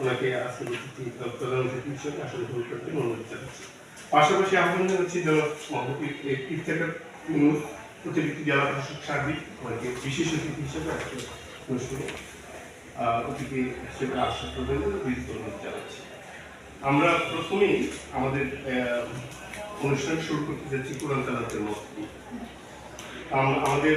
ওনাকে অতিথি প্রধান অতিথি হিসেবে গ্রহণ করতে অনুরোধ জানাচ্ছি পাশাপাশি আহ্বান জানাচ্ছি ইউনুস অতিরিক্ত সার্বিক, ওনাকে বিশেষ অতিথি হিসেবে আজকে অনুষ্ঠানে অতিথি হিসেবে অনুরোধ জানাচ্ছি। আমরা প্রথমেই আমাদের অনুষ্ঠান শুরু করতে যাচ্ছি কোরআন তালাতের মধ্যে আমাদের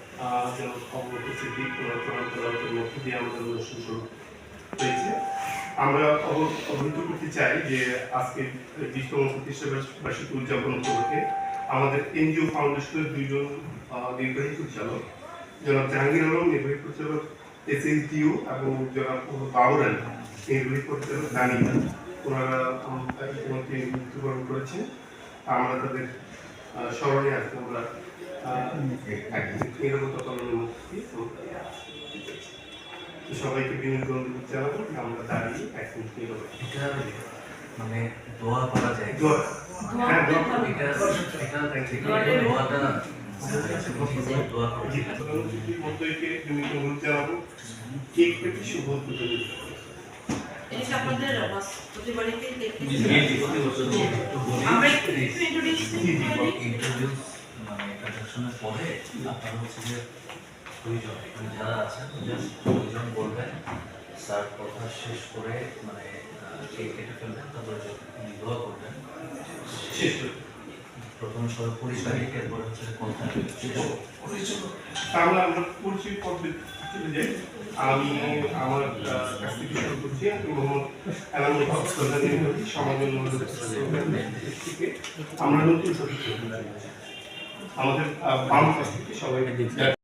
যেন অবগত কোরআন তেলাওয়াতের মধ্যে দিয়ে আমাদের আমরা করতে চাই যে আজকে বিশতম প্রতিষ্ঠা বার্ষিকী উদযাপন উপলক্ষে আমাদের এনজিও ফাউন্ডেশনের দুইজন নির্বাহী পরিচালক, জনাব জাহাঙ্গীর আলম, নির্বাহী পরিচালক এস এস ডিও এবং জনাব বাবুরান নির্বাহী পরিচালক দানিয়া ওনারা ইতিমধ্যে মৃত্যুবরণ করেছেন। আমরা তাদের স্মরণে আজকে আমরা নিরবতা পালনের মধ্যে দিয়ে আমরা তো সবাইকে বিনীত অনুরোধ জানাব আমরা দাঁড়িয়ে এক মিনিট এটা মানে দোয়া করা যায় দোয়া হ্যাঁ দোয়া এটা এটা এটা দোয়াটা দোয়া করা জি, যায়। প্রধানমন্ত্রীর মধ্যে বিনীত অনুরোধ জানাব কেক কেটে শুভ উদ্বোধন এটা আপনাদের বাস প্রতিবারীতে দেখতে জি, জি, প্রতি বছর একটু বলি আমরা একটু। ইন্ট্রোডিউস ইন্ট্রোডাকশনের পরে আপনার হচ্ছে যে দুইজন এখানে যারা আছেন দুইজন বলবেন। স্যার কথা শেষ করে মানে কেটে ফেলবেন তারপরে দোয়া করবেন। শেষ। প্রথম সবাই পরিষ্কারই এরপর হচ্ছে কথা। আমরা আমরা পরিচয় পদ্ধতি যাই। আমি আমার কাছ থেকে শুরু করছি। মোহাম্মদ এনামুল হক সরকারি নির্বাহী সমাজ আমরা নতুন সদস্য। আমাদের বাম কাছ থেকে সবাই